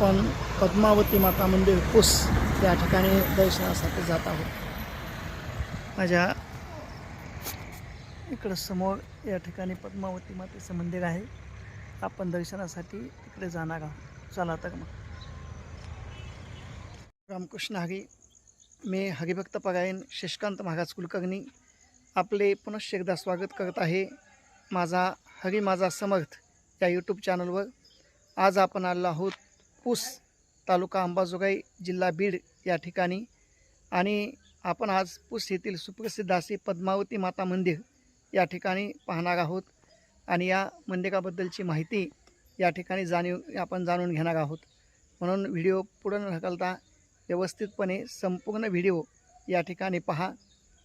आपण पद्मावती माता मंदिर पुस या ठिकाणी दर्शनासाठी जात आहोत. माझ्या इकडं समोर या ठिकाणी पद्मावती मातेचं मंदिर आहे. आपण दर्शनासाठी इकडे जाणार आहोत. चला तर मग. रामकृष्ण हरी मी हरिभक्त परायण शशिकांत महाराज कुलकर्णी आपले पुनश्च एकदा स्वागत करत आहे. माझा हरी माझा समर्थ या यूट्यूब चॅनलवर आज आपण आलो आहोत पूस तालुका अंबाजोगाई जिल्हा बीड या ठिकाणी. आणि आपण आज पूस येथील सुप्रसिद्ध असे पद्मावती माता मंदिर या ठिकाणी पाहणार आहोत. आणि या मंदिराबद्दलची माहिती या ठिकाणी जाणीव आपण जाणून घेणार आहोत. म्हणून व्हिडिओ पुढं न ढकलता व्यवस्थितपणे संपूर्ण व्हिडिओ या ठिकाणी पहा.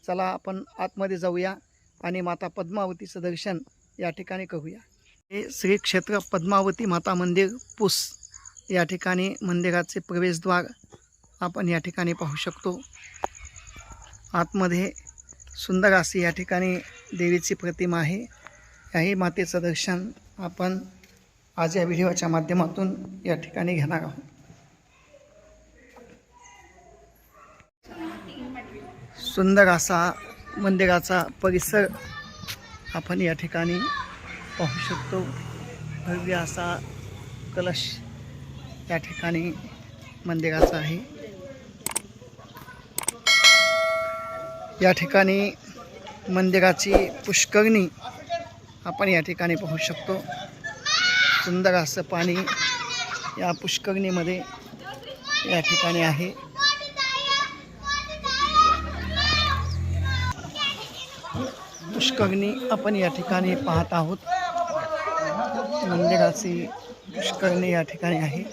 चला आपण आतमध्ये जाऊया आणि माता पद्मावतीचं दर्शन या ठिकाणी करूया. हे श्री क्षेत्र पद्मावती माता मंदिर पूस या ठिकाणी मंदिराचे प्रवेशद्वार आपण या ठिकाणी पाहू शकतो. आतमध्ये सुंदर अशी या ठिकाणी देवीची प्रतिमा आहे. याही मातेचं दर्शन आपण आज या व्हिडिओच्या माध्यमातून या ठिकाणी घेणार आहोत. सुंदर असा मंदिराचा परिसर आपण या ठिकाणी पाहू शकतो. भव्य असा कलश या ठिकाणी मंदिराचं आहे. या ठिकाणी मंदिराची पुष्करणी आपण या ठिकाणी पाहू शकतो. सुंदर असं पाणी या पुष्करणीमध्ये या ठिकाणी आहे. पुष्करणी आपण या ठिकाणी पाहत आहोत. मंदिराची पुष्करणी या ठिकाणी आहे.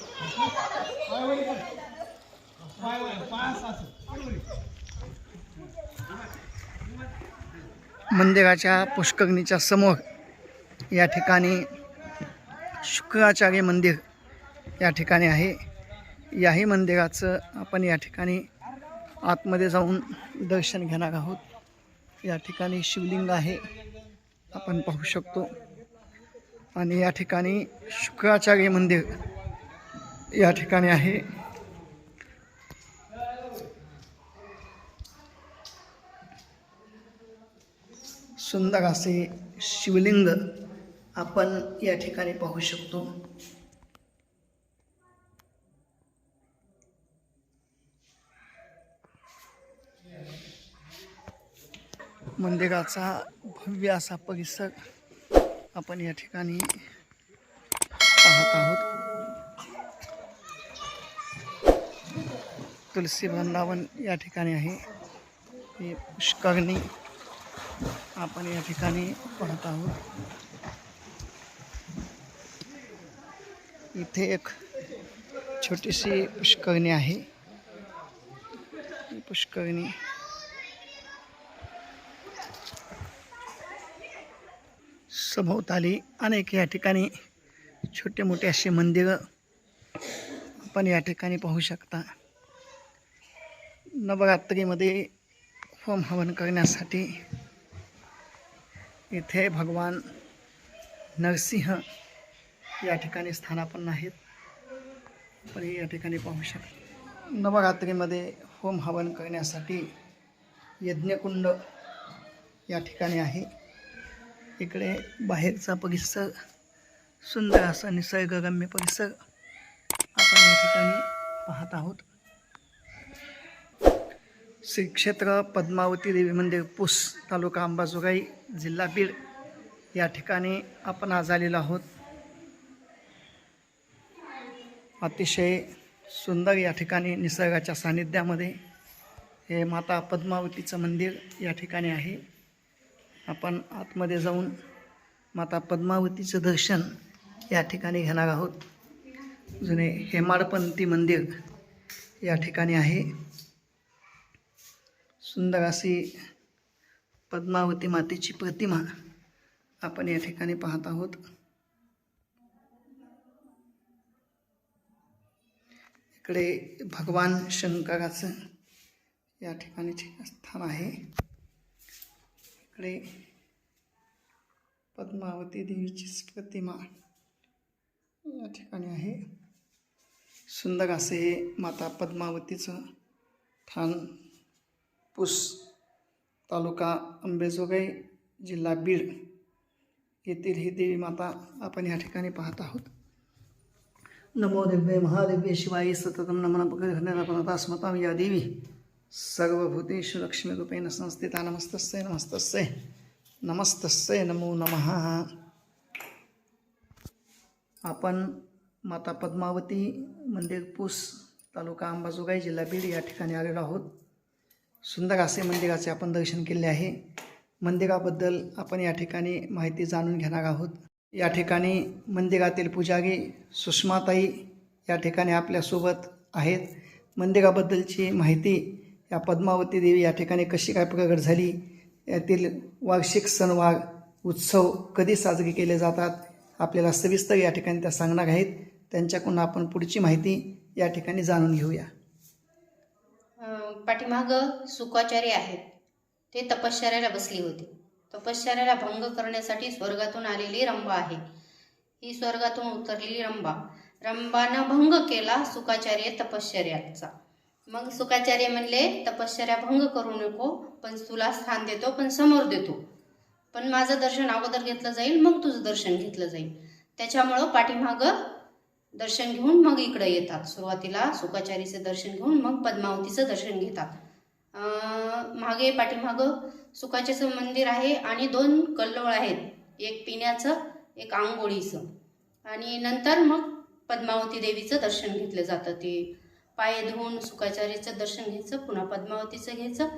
मंदिराच्या पुष्करणीच्या समोर या ठिकाणी शुक्राचार्य मंदिर या ठिकाणी आहे. याही मंदिराचं आपण या ठिकाणी आतमध्ये जाऊन दर्शन घेणार आहोत. या ठिकाणी शिवलिंग आहे. आपण पाहू शकतो. आणि या ठिकाणी शुक्राचार्य मंदिर या ठिकाणी आहे. सुंदर असे शिवलिंग आपण या ठिकाणी पाहू शकतो. मंदिराचा भव्य असा परिसर आपण या ठिकाणी पाहत आहोत. तुलसी वृंदावन या ठिकाणी आहे. हे पुष्करणी आपण या ठिकाणी पाहत आहोत. इथे एक छोटीशी पुष्करणी आहे. पुष्करणी सभोवताली अनेक या ठिकाणी छोटे मोठे असे मंदिरं आपण या ठिकाणी पाहू शकता. नवरात्रीमध्ये होम हवन करण्यासाठी इथे भगवान नरसिंह या ठिकाणी स्थानापन्न आहेत. आपण या ठिकाणी पाहू शकता. नवरात्रीमध्ये होम हवन करण्यासाठी यज्ञकुंड या ठिकाणी आहे. इकडे बाहेरचा परिसर सुंदर असा निसर्गरम्य परिसर आपण या ठिकाणी पाहत आहोत. श्री क्षेत्र पद्मावती देवी मंदिर पुस तालुका अंबाजोगाई जिल्हा बीड या ठिकाणी आपण आज आलेलो आहोत. अतिशय सुंदर या ठिकाणी निसर्गाच्या सानिध्यामध्ये हे माता पद्मावतीचं मंदिर या ठिकाणी आहे. आपण आतमध्ये जाऊन माता पद्मावतीचं दर्शन या ठिकाणी घेणार आहोत. जुने हेमाडपंथी मंदिर या ठिकाणी आहे. सुंदर अशी पद्मावती मातेची प्रतिमा आपण या ठिकाणी पाहत आहोत. इकडे भगवान शंकराचं या ठिकाणी स्थान आहे. इकडे पद्मावती देवीचीच प्रतिमा या ठिकाणी आहे. सुंदर असे हे माता पद्मावतीचं ठाण पुस तालुका अंबेजोगाई जिल्हा बीड येथील ही देवी माता आपण या ठिकाणी पाहत आहोत. नमो दिव्य महादिव्य शिवाय सततम नमन पकडता स्मताम या देवी सर्वभूतेषु लक्ष्मीरूपेण संस्थिता नमस्तस्य नमस्तस्य नमस्तस्य नमो नमः. आपण माता पद्मावती मंदिर पूस तालुका अंबाजोगाई जिल्हा बीड या ठिकाणी आलेलो आहोत. सुंदर असे मंदिराचे आपण दर्शन केले आहे. मंदिराबद्दल आपण या ठिकाणी माहिती जाणून घेणार आहोत. या ठिकाणी मंदिरातील पुजारी सुषमाताई या ठिकाणी आपल्यासोबत आहेत. मंदिराबद्दलची माहिती या पद्मावती देवी या ठिकाणी कशी काय प्रगट झाली यातील वार्षिक सणवार उत्सव कधी साजरे केले जातात आपल्याला सविस्तर या ठिकाणी त्या सांगणार आहेत. त्यांच्याकडून आपण पुढची माहिती या ठिकाणी जाणून घेऊया. पाठीमाग सुखाचारी आहेत. ते तपश्चर्याला बसली होती. तपश्चर्याला भंग करण्यासाठी स्वर्गातून आलेली रंबा आहे. ही स्वर्गातून उतरलेली रंबा. रंबानं भंग केला सुखाचार्य तपश्चर्याचा. मग सुखाचार्य म्हणले तपश्चर्या भंग करू नको पण तुला स्थान देतो पण समोर देतो. पण माझं दर्शन अगोदर घेतलं जाईल मग तुझं दर्शन घेतलं जाईल. त्याच्यामुळं पाठीमागं दर्शन घेऊन मग इकडे येतात. सुरुवातीला सुखाचारीचं दर्शन घेऊन मग पद्मावतीचं दर्शन घेतात. मागे पाठीमागं सुखाचेचं मंदिर आहे आणि दोन कल्लोळ आहेत. एक पिण्याचं एक आंघोळीचं. आणि नंतर मग पद्मावती देवीचं दर्शन घेतलं जातं. ते पाय धुवून सुखाचार्याचं दर्शन घ्यायचं पुन्हा पद्मावतीचं घ्यायचं.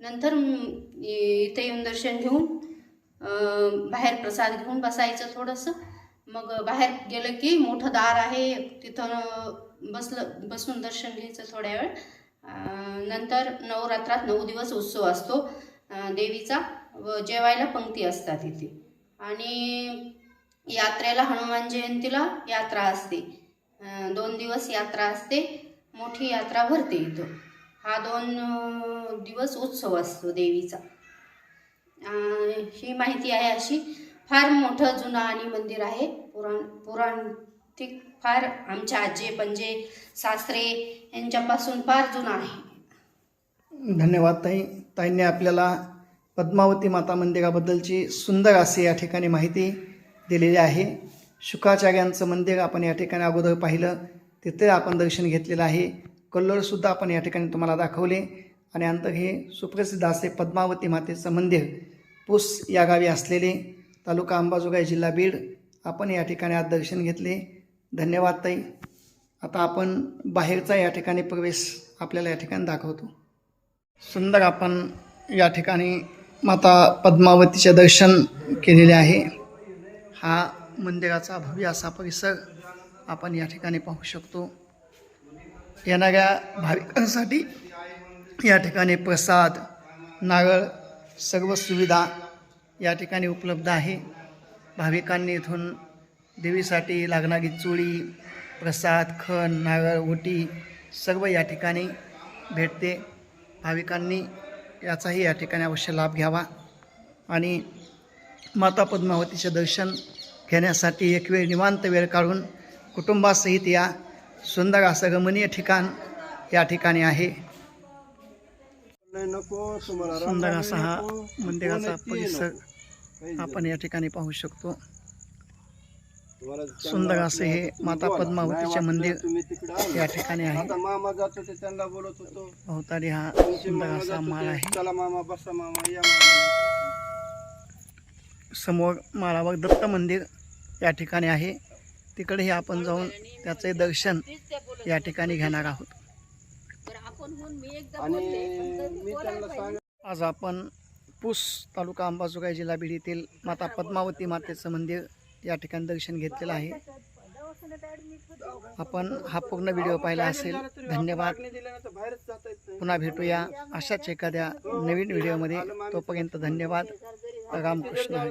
नंतर इथे येऊन दर्शन घेऊन बाहेर प्रसाद घेऊन बसायचं थोडंसं. मग बाहेर गेलं की मोठं दार आहे तिथं बसलं बसून दर्शन घ्यायचं थोड्या वेळ. नंतर नवरात्रात नऊ दिवस उत्सव असतो देवीचा. व जेवायला पंक्ती असतात इथे. आणि यात्रेला हनुमान जयंतीला यात्रा असते. दोन दिवस यात्रा असते मोठी यात्रा भरते इथं. हा दोन दिवस उत्सव असतो देवीचा. ही माहिती आहे अशी. फार मोठं जुनं आणि मंदिर आहे. पुराण पुराणिक फार आमच्या आजे पंजे सासरे यांच्यापासून फार जुनं आहे. धन्यवाद ताई. ताईंनी आपल्याला पद्मावती माता मंदिराबद्दलची सुंदर अशी या ठिकाणी माहिती दिलेली आहे. शुकाचार्यांचं मंदिर आपण या ठिकाणी अगोदर पाहिलं. तिथे आपण दर्शन घेतलेलं आहे. कल्लोळसुद्धा आपण या ठिकाणी तुम्हाला दाखवले. आणि नंतर हे सुप्रसिद्ध असे पद्मावती मातेचं मंदिर पुस या गावी असलेले तालुका अंबाजोगाई जिल्हा बीड आपण या ठिकाणी आज दर्शन घेतले. धन्यवाद ताई. आता आपण बाहेरचा या ठिकाणी प्रवेश आपल्याला या ठिकाणी दाखवतो. सुंदर आपण या ठिकाणी माता पद्मावतीचे दर्शन केलेले आहे. हा मंदिराचा भव्य असा परिसर आपण या ठिकाणी पाहू शकतो. येणाऱ्या भाविकांसाठी या ठिकाणी प्रसाद नारळ सर्व सुविधा या ठिकाणी उपलब्ध आहे. भाविकांनी इथून देवीसाठी लागणारी चोळी प्रसाद खण नारळ ओटी सर्व या ठिकाणी भेटते. भाविकांनी याचाही या ठिकाणी अवश्य लाभ घ्यावा आणि माता पद्मावतीचे दर्शन घेण्यासाठी एक वेळ निवांत वेळ काढून कुटुंबासहित या सुंदर असं रमणीय ठिकाण या ठिकाणी आहे. सुंदर असा हा मंदिराचा परिसर आपण या ठिकाणी पाहू शकतो. सुंदर असे हे माता पद्मावतीचे मंदिर या ठिकाणी आहे. अवतारी हा सुंदर असा माळ आहे. समोर माळावर दत्त मंदिर या ठिकाणी आहे. तिकडेही आपण जाऊन त्याचे दर्शन या ठिकाणी घेणार आहोत. आज आपण पूस तालुका अंबाजोगाई जिल्हा बीड येथील माता पद्मावती मातेचं मंदिर या ठिकाणी दर्शन घेतलेलं आहे. आपण हा पूर्ण व्हिडिओ पाहिला असेल. धन्यवाद. पुन्हा भेटूया अशाच एखाद्या नवीन व्हिडिओमध्ये. तोपर्यंत धन्यवाद. रामकृष्ण